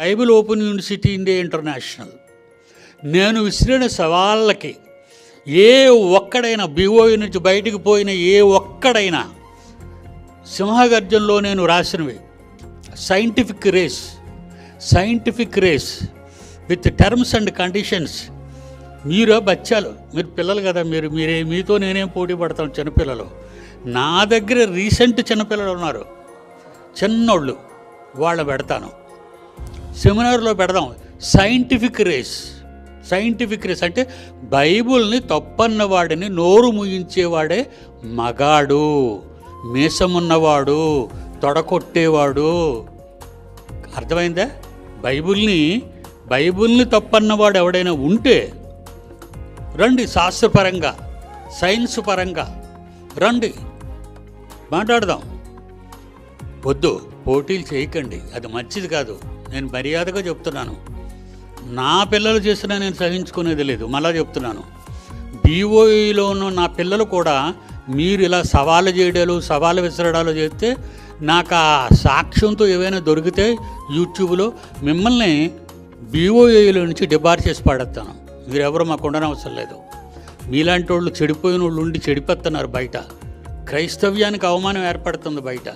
Bible open university India international. నేను విసిరిన సవాళ్ళకి ఏ ఒక్కడైనా బీఓయూ నుంచి బయటికి పోయిన ఏ ఒక్కడైనా సింహగర్జంలో నేను రాసినవి. Scientific race scientific race with terms and conditions మీరు బచ్చాలు మీరు పిల్లలు కదా మీరు మీరే మీతో నేనేం పోటీ పడతాను చిన్నపిల్లలు. నా దగ్గర రీసెంట్ చిన్నపిల్లలు ఉన్నారు. చిన్నోళ్ళు వాళ్ళ పెడతాను. సెమినార్లో పెడదాం. సైంటిఫిక్ రేస్ సైంటిఫిక్ రేస్ అంటే బైబుల్ని తప్పన్నవాడిని నోరు ముగించేవాడే మగాడు మీసమున్నవాడు తొడకొట్టేవాడు. అర్థమైందా? బైబుల్ని బైబుల్ని తప్పన్నవాడు ఎవడైనా ఉంటే రండి శాస్త్రపరంగా సైన్స్ పరంగా రండి. మాట్లాడదాం. వద్దు పోటీలు చేయకండి. అది మంచిది కాదు. నేను మర్యాదగా చెప్తున్నాను. నా పిల్లలు చేసినా నేను సహించుకునేది లేదు మళ్ళా చెప్తున్నాను. బీఓఈలో ఉన్న నా పిల్లలు కూడా మీరు ఇలా సవాలు చేయడాలు సవాలు విసరడాలు చేస్తే నాకు ఆ సాక్ష్యంతో ఏవైనా దొరికితే యూట్యూబ్లో మిమ్మల్ని బీఓఏలో నుంచి డిబార్ చేసి పాడేస్తాను. మీరెవరు మాకు ఉండనవసరం లేదు. మీలాంటి వాళ్ళు చెడిపోయిన వాళ్ళు ఉండి చెడిపోతున్నారు బయట. క్రైస్తవ్యానికి అవమానం ఏర్పడుతుంది బయట.